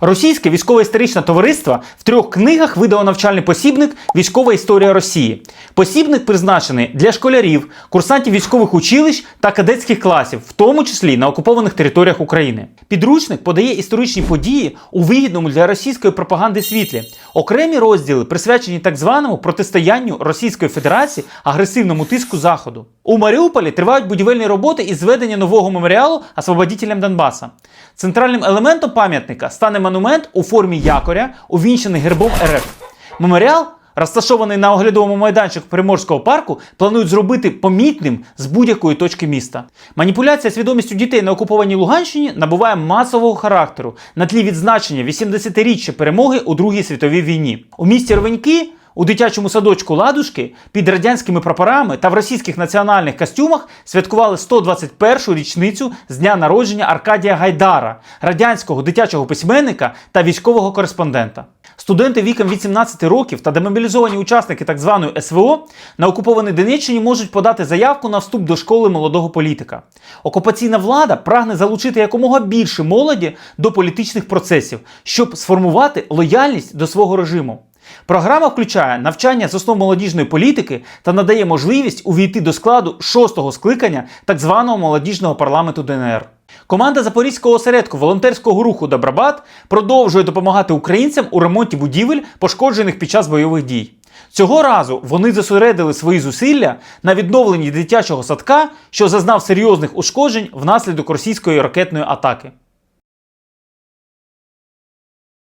Російське військово-історичне товариство в трьох книгах видало навчальний посібник Військова історія Росії. Посібник призначений для школярів, курсантів військових училищ та кадетських класів, в тому числі на окупованих територіях України. Підручник подає історичні події у вигідному для російської пропаганди світлі. Окремі розділи присвячені так званому протистоянню Російської Федерації агресивному тиску Заходу. У Маріуполі тривають будівельні роботи із зведення нового меморіалу освободітелям Донбаса. Центральним елементом пам'ятника стане монумент у формі якоря, увінчений гербом РФ. Меморіал, розташований на оглядовому майданчику Приморського парку, планують зробити помітним з будь-якої точки міста. Маніпуляція свідомістю дітей на окупованій Луганщині набуває масового характеру на тлі відзначення 80-річчя перемоги у Другій світовій війні. У місті Рвеньки у дитячому садочку Ладушки під радянськими прапорами та в російських національних костюмах святкували 121-шу річницю з дня народження Аркадія Гайдара, радянського дитячого письменника та військового кореспондента. Студенти віком від 17 років та демобілізовані учасники так званої СВО на окупованій Донеччині можуть подати заявку на вступ до школи молодого політика. Окупаційна влада прагне залучити якомога більше молоді до політичних процесів, щоб сформувати лояльність до свого режиму. Програма включає навчання з основ молодіжної політики та надає можливість увійти до складу шостого скликання так званого молодіжного парламенту ДНР. Команда Запорізького осередку волонтерського руху Добробат продовжує допомагати українцям у ремонті будівель, пошкоджених під час бойових дій. Цього разу вони зосередили свої зусилля на відновленні дитячого садка, що зазнав серйозних ушкоджень внаслідок російської ракетної атаки.